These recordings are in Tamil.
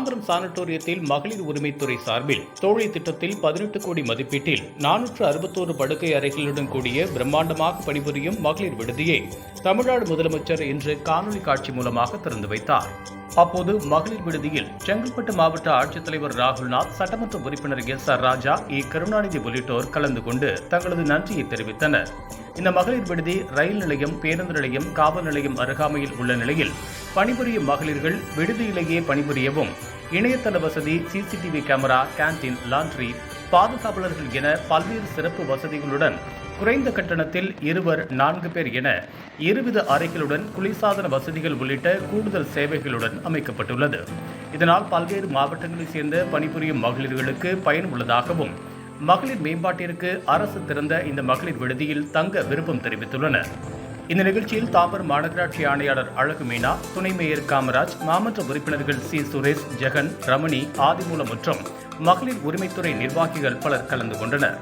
தாம்பரம் சானட்டோரியத்தில் மகளிர் உரிமைத்துறை சார்பில் தோழி திட்டத்தில் பதினெட்டு கோடி மதிப்பீட்டில் நானூற்று அறுபத்தோரு படுக்கை அறைகளுடன் கூடிய பிரம்மாண்டமாக பணிபுரியும் மகளிர் விடுதியை தமிழ்நாடு முதலமைச்சர் இன்று காணொலி காட்சி மூலமாக திறந்து வைத்தார். அப்போது மகளிர் விடுதியில் செங்கல்பட்டு மாவட்ட ஆட்சித்தலைவர் ராகுல்நாத் சட்டமன்ற உறுப்பினர் S R Raja E Karunanidhi உள்ளிட்டோர் கலந்து கொண்டு தங்களது நன்றியை தெரிவித்தனர். இந்த மகளிர் விடுதி ரயில் நிலையம் பேருந்து நிலையம் காவல் நிலையம் அருகாமையில் உள்ள நிலையில் பணிபுரியும் மகளிர்கள் விடுதியிலேயே பணிபுரியவும் இணையதள வசதி சிசிடிவி கேமரா கேண்டீன் லாண்ட்ரி பாதுகாவலர்கள் என பல்வேறு சிறப்பு வசதிகளுடன் குறைந்த கட்டணத்தில் இருவர் நான்கு பேர் என இருவித அறைகளுடன் குளிர்சாதன வசதிகள் உள்ளிட்ட கூடுதல் சேவைகளுடன் அமைக்கப்பட்டுள்ளது. இதனால் பல்வேறு மாவட்டங்களைச் சேர்ந்த பணிபுரியும் மகளிர்களுக்கு பயன் உள்ளதாகவும் மகளிர் மேம்பாட்டிற்கு அரசு திறந்த இந்த மகளிர் விடுதியில் தங்க விருப்பம் தெரிவித்துள்ளனர். இந்த நிகழ்ச்சியில் தாம்பரம் மாநகராட்சி ஆணையாளர் அழகு மீனா துணை மேயர் காமராஜ் மாமன்ற உறுப்பினர்கள் சி. சுரேஷ் ஜெகன் ரமணி ஆதிமூலம் மற்றும் மகளிர் உரிமைத்துறை நிர்வாகிகள் பலர் கலந்து கொண்டனர்.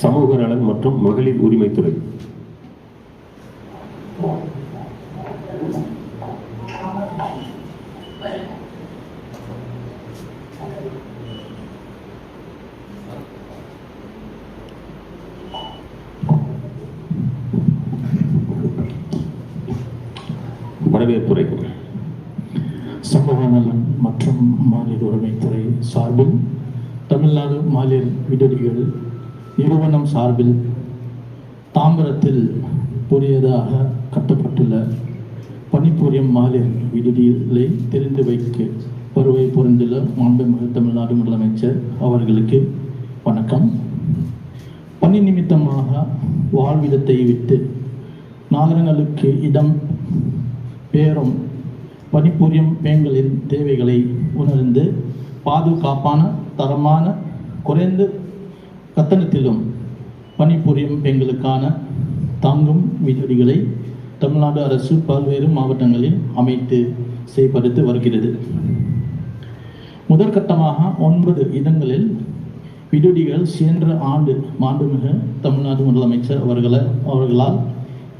சமூக நலன் மற்றும் மகளிர் உரிமைத்துறை வரவேற்புரை. சமூக நலன் மற்றும் மாநில உரிமைத்துறை சார்பில் தமிழ்நாடு மாநில விடுதிகள் நிறுவனம் சார்பில் தாம்பரத்தில் புதியதாக கட்டப்பட்டுள்ள பணிபுரியும் மகளிர் விடுதிகளை தெரிந்து வைக்க வருவை புரிந்துள்ள மாண்புமிகு தமிழ்நாடு முதலமைச்சர் அவர்களுக்கு வணக்கம். பணி நிமித்தமாக வாழ்விடத்தை விட்டு நகரங்களுக்கு இடம் பேரும் பணிபுரியும் பெண்களின் தேவைகளை உணர்ந்து பாதுகாப்பான தரமான குறைந்த கட்டணத்திலும் பணிபுரியும் பெண்களுக்கான தாங்கும் விடுதிகளை தமிழ்நாடு அரசு பல்வேறு மாவட்டங்களில் அமைத்து செயல்படுத்தி வருகிறது. முதற்கட்டமாக ஒன்பது இடங்களில் விடுதிகள் சென்ற ஆண்டு மாண்புமிகு தமிழ்நாடு முதலமைச்சர் அவர்களை அவர்களால்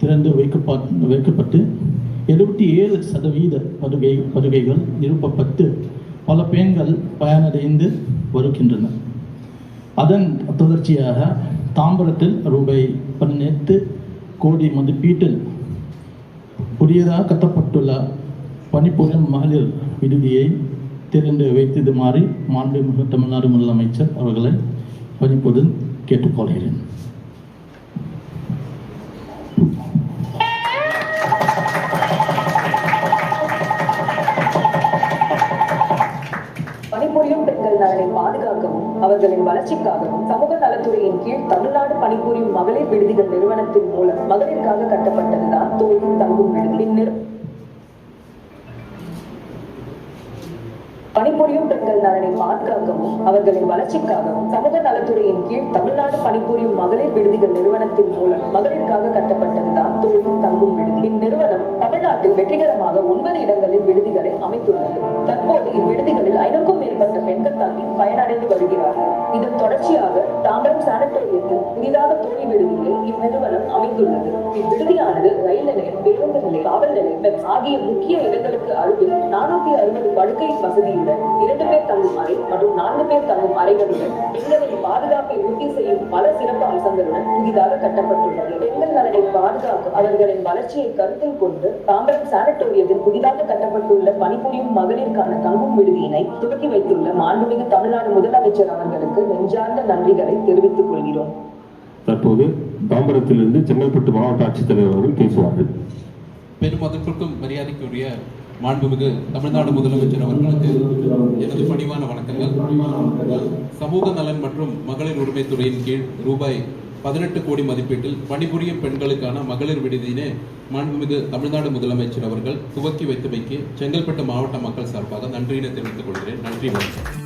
திறந்து வைக்கப்பட்டு வைக்கப்பட்டு எழுபத்தி ஏழு சதவீத படுகை படுகைகள் நிரப்பப்பட்டு பல பெண்கள் பயனடைந்து வருகின்றன. அதன் தொடர்ச்சியாக தாம்பரத்தில் ரூபாய் பதினெட்டு கோடி மதிப்பீட்டில் புதியதாக கட்டப்பட்டுள்ள பணிபுரியும் மகளிர் விடுதியை திறந்து வைத்ததுமாறு மாண்புமிகு தமிழ்நாடு முதலமைச்சர் அவர்களை பணிப்புடன் கேட்டுக்கொள்கிறேன். பணிபுரியும் பெண்கள் நலனை பாதுகாக்கவும். அவர்களின் வளர்ச்சிக்காகவும் சமூக நலத்துறையின் கீழ் தமிழ்நாடு பணிபுரியும் மகளிர் விடுதிகள் நிறுவனத்தின் மூலம் மகளிருக்காக கட்டப்பட்டதுதான் தோழின் தங்கும் விடுதி. பணிபுரியும் பெண்கள் நலனை பாதுகாக்கவும் அவர்களின் வளர்ச்சிக்காகவும் சமூக நலத்துறையின் கீழ் தமிழ்நாடு பணிபுரியும் மகளிர் விடுதிகள் நிறுவனத்தின் மூலம் மகளிருக்காக கட்டப்பட்டதுதான் தொழிலும் தங்கும் விடுதி. இந்நிறுவனம் தமிழ்நாட்டில் வெற்றிகரமாக ஒன்பது இடங்களில் விடுதிகளை அமைத்துள்ளது. தற்போது இவ்விடுதிகளில் ஐநூறுக்கும் மேற்பட்ட வருகிறார்கள் இதன் தொடர்ச்சியாக தாம்பரம் சானட்டோரியத்தில் புதிதாக தோழி விடுதியை இந்நிறுவனம் அமைந்துள்ளது. இவ்விடுதியானது ரயில் நிலையம் பேருந்து நிலையம் காவல் நிலையம் ஆகிய முக்கிய இடங்களுக்கு அருகில் நானூத்தி அறுபது படுக்கை வசதியுடன் இரண்டு பேர் தங்கும் அறை மற்றும் நான்கு பேர் தங்கும் அறைகளுடன் பெண்களின் பாதுகாப்பை உறுதி செய்யும் பல சிறப்பு அம்சங்களுடன் புதிதாக கட்டப்பட்டுள்ளது. பெண்கள் நலனை பாதுகாக்க அவர்களின் வளர்ச்சியை கருத்தில் கொண்டு தாம்பரம் சானட்டோரியத்தில் புதிதாக கட்டப்பட்டுள்ள பணிபுரியும் மகளிருக்கான தங்கும் விடுதியினை துவக்கி வைத்துள்ள மாண்புமிகு தமிழ்நாடு முதலமைச்சர் அவர்களுக்கு நெஞ்சார்ந்த நன்றிகளை தெரிவித்துக் கொள்கிறோம். தற்போது தாம்பரத்திலிருந்து செங்கல்பட்டு மாவட்ட ஆட்சித்தலைவர் அவர்கள் பேசுவார்கள். பெருமதிப்பிற்கும் மரியாதைக்குரிய மாண்புமிகு தமிழ்நாடு முதலமைச்சர் அவர்களுக்கு எனது பணிவான வணக்கங்கள். சமூக நலன் மற்றும் மகளிர் உரிமைத்துறையின் கீழ் ரூபாய் பதினெட்டு கோடி மதிப்பீட்டில் பணிபுரியும் பெண்களுக்கான மகளிர் விடுதியினை மாண்புமிகு தமிழ்நாடு முதலமைச்சர் அவர்கள் துவக்கி வைத்தமைக்கு செங்கல்பட்டு மாவட்ட மக்கள் சார்பாக நன்றியினை தெரிவித்துக் கொள்கிறேன். நன்றி வணக்கம்.